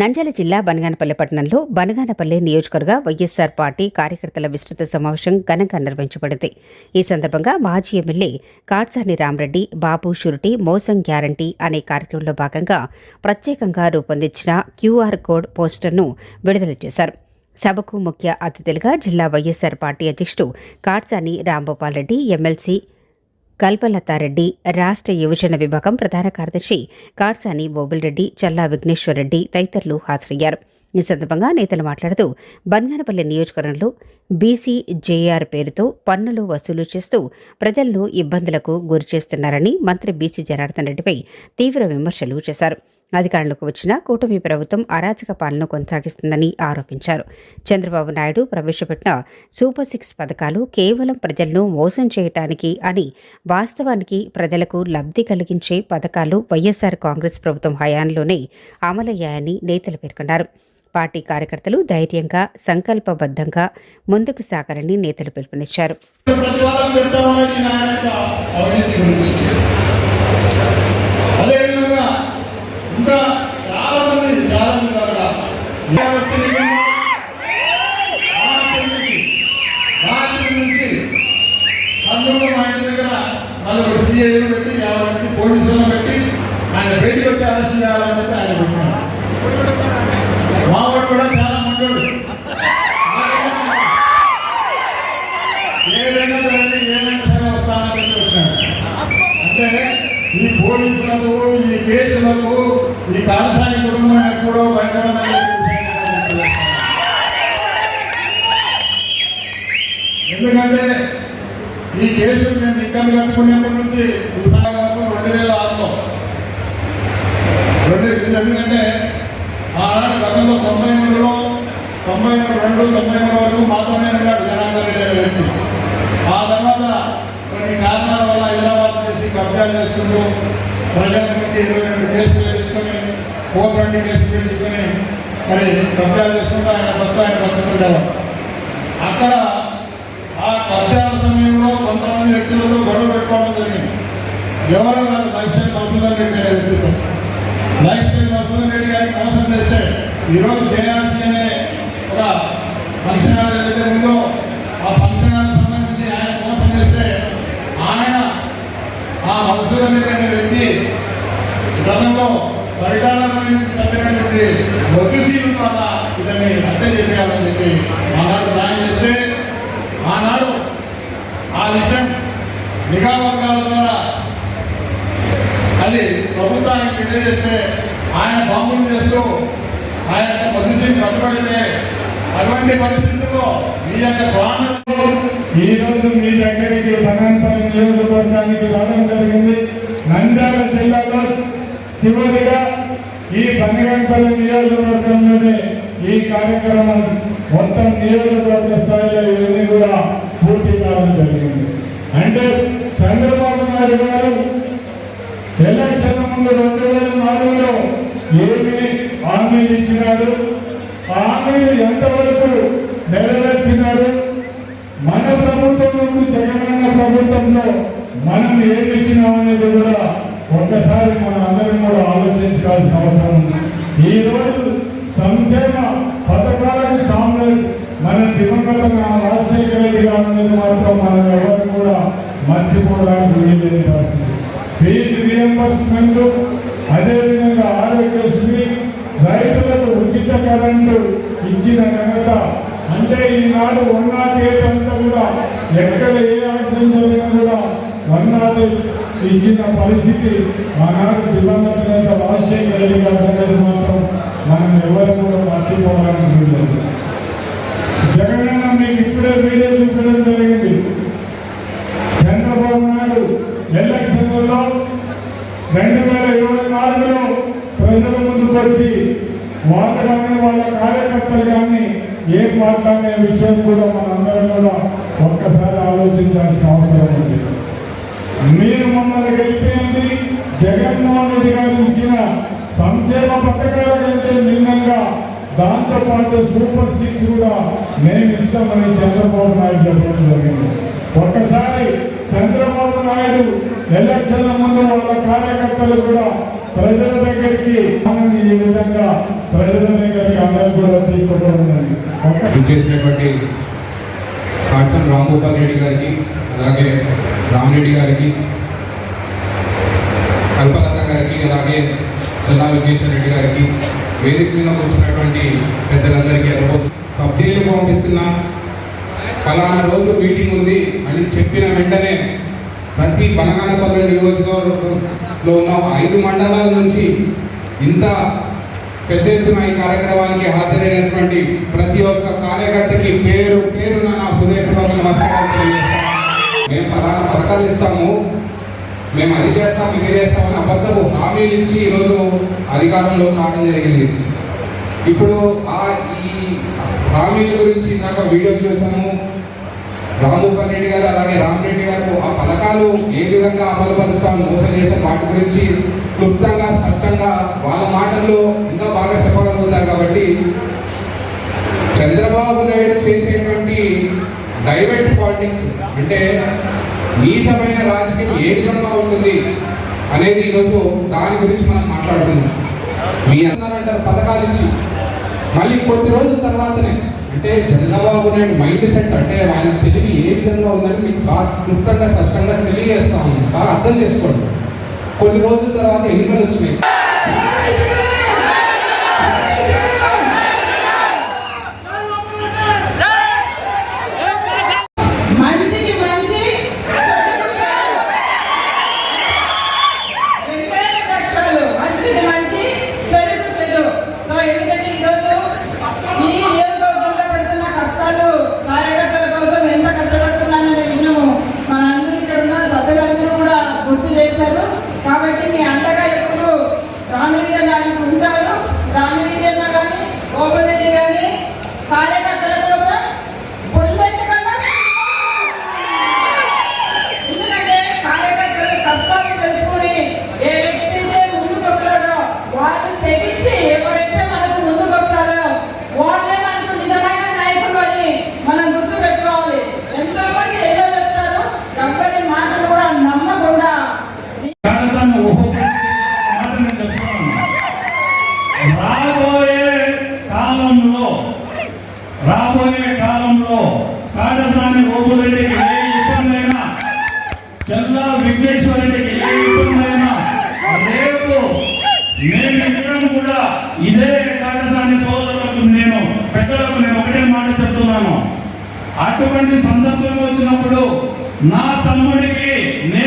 నంద్యాల జిల్లా బనగానపల్లి పట్టణంలో బనగానపల్లి నియోజకవర్గ వైఎస్సార్ పార్టీ కార్యకర్తల విస్తృత సమావేశం ఘనంగా నిర్వహించబడింది. ఈ సందర్భంగా మాజీ ఎమ్మెల్యే కాట్సాని రామరెడ్డి బాబు షూరిటీ మోసం గ్యారంటీ అనే కార్యక్రమంలో భాగంగా ప్రత్యేకంగా రూపొందించిన క్యూఆర్ కోడ్ పోస్టర్ను విడుదల చేశారు. సభకు ముఖ్య అతిథులుగా జిల్లా వైఎస్సార్ పార్టీ అధ్యక్షుడు కాట్సాని రాంభూపాల్ రెడ్డి ఎమ్మెల్సీ కల్పలతారెడ్డి రాష్ట్ర యువజన విభాగం ప్రధాన కార్యదర్శి కాట్సాని రెడ్డి చల్లా విఘ్నేశ్వర్రెడ్డి తదితరులు హాజరయ్యారు. ఈ సందర్భంగా నేతలు మాట్లాడుతూ బంగారపల్లి నియోజకవర్గంలో బీసీ జేఆర్ పేరుతో పన్నులు వసూలు చేస్తూ ప్రజలను ఇబ్బందులకు గురి చేస్తున్నారని మంత్రి బీసీ జనార్దన్ రెడ్డిపై తీవ్ర విమర్శలు చేశారు. అధికారంలోకి వచ్చిన కూటమి ప్రభుత్వం అరాచక పాలన కొనసాగిస్తుందని ఆరోపించారు. చంద్రబాబు నాయుడు ప్రవేశపెట్టిన సూపర్ సిక్స్ పథకాలు కేవలం ప్రజలను మోసం చేయటానికి అని వాస్తవానికి ప్రజలకు లబ్ధి కలిగించే పథకాలు వైఎస్ఆర్ కాంగ్రెస్ ప్రభుత్వం హయాంలోనే అమలయ్యాయని నేతలు పేర్కొన్నారు. పార్టీ కార్యకర్తలు ధైర్యంగా సంకల్పబద్ధంగా ముందుకు సాగాలని నేతలు పిలుపునిచ్చారు. అదేవిధంగా ఇంకా చాలా మంది చాలా మంది అక్కడ వ్యవస్థ నిజంగా రాత్రి నుంచి రాత్రి నుంచి కర్నూలు మా ఇంటి దగ్గర నలుగురు సీఐలు పెట్టి యాభై మంది పోలీసులను పెట్టి ఆయన బయటికి వచ్చి అరెస్ట్ చేయాలని చెప్పి ఆయన పెట్టినాడు మావాడు కూడా చాలా ఏదైనా జరగండి ఏమైనా సరే వస్తానని వచ్చాడు అంటే ఈ పోలీసులకు ఈ కేసులకు ఈ కాలసాని రెండు ఎందుకంటే ఆనాడు గతంలో తొంభై మూడులో తొంభై మూడు రెండు తొంభై మూడు వరకు మాతోనే ఉన్నాడు జనార్దన్ రెడ్డి అనే వ్యక్తి ఆ తర్వాత కొన్ని కారణాల వల్ల హైదరాబాద్ చేసి కబ్జాలు చేసుకుంటూ ప్రజల నుంచి ఇరవై రెండు కేసులు పెట్టించుకొని ఫోర్ ట్వంటీ కేసులు పెట్టుకొని మరి కబ్జాలు చేసుకుంటూ ఆయన భర్త ఆయన బతుకుండేవాడు అక్కడ ఆ కబ్జాల సమయంలో కొంతమంది వ్యక్తులతో గొడవ పెట్టుకోవడం జరిగింది. ఎవరు కాదు లక్ష్యం కోసం రెడ్డి అనే వ్యక్తితో లైఫ్ స్టైల్ రెడ్డి గారికి మోసం చేస్తే ఈరోజు జేఆర్సీ అనే ఒక ఫంక్షన్ హాల్ ఏదైతే ఉందో ఆ ఫంక్షన్ హాల్ సంబంధించి ఆయన మోసం చేస్తే ఆయన ఆ మసూదన్ రెడ్డి అనే వ్యక్తి గతంలో పరిటాలను తప్పినటువంటి వకీసీల ద్వారా ఇతన్ని హత్య చేయాలని చెప్పి ఆనాడు ప్లాన్ చేస్తే ఆనాడు ఆ విషయం నిఘా వర్గాల ద్వారా అది ప్రభుత్వానికి తెలియజేస్తే ఆయన బాంబులు చేస్తూ ఆ యొక్క పొజిషన్ కట్టుబడితే అటువంటి పరిస్థితుల్లో మీ యొక్క ప్రాణం ఈ రోజు మీ దగ్గరికి బనంపల్లి నియోజకవర్గానికి రావడం జరిగింది. నంద్యాల జిల్లాలో చివరిగా ఈ బనగంపల్లి నియోజకవర్గంలోనే ఈ కార్యక్రమం మొత్తం నియోజకవర్గ స్థాయిలో ఇవన్నీ కూడా పూర్తి కావడం జరిగింది. అంటే చంద్రబాబు నాయుడు గారు ఎలక్షన్ ముందు రెండు వేల నాలుగులో ఏమి హామీలు ఇచ్చినాడు? హామీలు ఎంతవరకు నెరవేర్చినాడు? మన ప్రభుత్వం నుండి జగనన్న ప్రభుత్వంలో మనం ఏమి ఇచ్చినాం అనేది కూడా ఒక్కసారి మన అందరం కూడా ఆలోచించాల్సిన అవసరం ఉంది. ఈ రోజు సంక్షేమ పథకాలకు సామ్రాజ్ మన దివంగత రాజశేఖర రెడ్డి గారు మాత్రం మనం ఎవరు కూడా మర్చిపోవడానికి వీలైన పరిస్థితి. ఫీజు రియంబర్స్మెంట్ అదేవిధంగా ఆరోగ్యశ్రీ రైతులకు ఉచిత కరెంటు ఇచ్చిన ఘనత. అంటే ఈనాడు వన్ నాట్ ఎయిట్ అంతా కూడా ఎక్కడ ఏ యాక్సిడెంట్ జరిగినా కూడా వన్ నాట్ ఇచ్చిన పరిస్థితి ఆనాడు దివంగత నేత రాజశేఖర రెడ్డి గారు మాత్రం మనం ఎవరు కూడా మర్చిపోవాలని వీలేదు జగనన్న మీకు ఇప్పుడే వీడియో చూపడం జరిగింది చంద్రబాబు నాయుడు ఎలక్షన్లలో రెండు వేల ఇరవై నాలుగులో ప్రజల ముందుకు వచ్చి వాళ్ళు కానీ వాళ్ళ కార్యకర్తలు కానీ ఏం మాట్లాడే విషయం కూడా మనందరం కూడా ఒక్కసారి ఆలోచించాల్సిన అవసరం ఉంది. మీరు మమ్మల్ని గెలిపింది జగన్మోహన్ రెడ్డి గారు ఇచ్చిన సంక్షేమ పథకాల కంటే భిన్నంగా దాంతో పాటు సూపర్ సిక్స్ కూడా మేము ఇస్తామని చంద్రబాబు నాయుడు చెప్పడం జరిగింది. ఒక్కసారి చంద్రబాబు నాయుడు ఎలక్షన్ల ముందు వాళ్ళ కార్యకర్తలు కూడా ప్రజల దగ్గరికి ఈ విధంగా ప్రజల దగ్గరికి అందరూ కూడా తీసుకోవడం చేసినటువంటి కాట్సం రాంగోపాల్ రెడ్డి గారికి అలాగే రామరెడ్డి గారికి కల్పలత గారికి అలాగే చల్లా విఘ్నేశ్వర రెడ్డి గారికి వేదిక మీద వచ్చినటువంటి పెద్దలందరికీ అనుభవం సబ్జెక్టులు పంపిస్తున్నా ఫలానా రోజు మీటింగ్ ఉంది. అని చెప్పిన వెంటనే ప్రతి బనగానపల్లి నియోజకవర్గంలో ఉన్న ఐదు మండలాల నుంచి ఇంత పెద్ద ఎత్తున ఈ కార్యక్రమానికి హాజరైనటువంటి ప్రతి ఒక్క కార్యకర్తకి పేరు పేరున నా హృదయపూర్వక నమస్కారం మేము పలానా పథకాలు ఇస్తాము. మేము అది చేస్తాం ఇది చేస్తామని అబద్ధపు హామీలు ఇచ్చి ఈరోజు అధికారంలో రావడం జరిగింది. ఇప్పుడు ఆ ఈ హామీల గురించి ఇందాక వీడియో చూసాము రామగోపాల్ రెడ్డి గారు అలాగే రామరెడ్డి గారు ఆ పథకాలు ఏ విధంగా అమలుపరుస్తాము మోసం చేసే వాటి గురించి క్లుప్తంగా స్పష్టంగా వాళ్ళ మాటల్లో ఇంకా బాగా చెప్పగలుగుతారు కాబట్టి చంద్రబాబు నాయుడు చేసేటువంటి డైవర్ట్ పాలిటిక్స్ అంటే నీచమైన రాజకీయం ఏ విధంగా ఉంటుంది అనేది ఈరోజు దాని గురించి మనం మాట్లాడుతున్నాం మీ అన్నారంటారు పథకాలు ఇచ్చి. మళ్ళీ కొద్ది రోజుల తర్వాతనే అంటే చంద్రబాబు నాయుడు మైండ్ సెట్ అంటే ఆయన తెలివి ఏ విధంగా ఉందని మీకు బాగా క్లుప్తంగా స్పష్టంగా తెలియజేస్తా ఉన్నాను. బాగా అర్థం చేసుకోండి. కొన్ని రోజుల తర్వాత ఎన్నికలు వచ్చినాయి. అటువంటి సందర్భం వచ్చినప్పుడు నా తమ్ముడికి నేను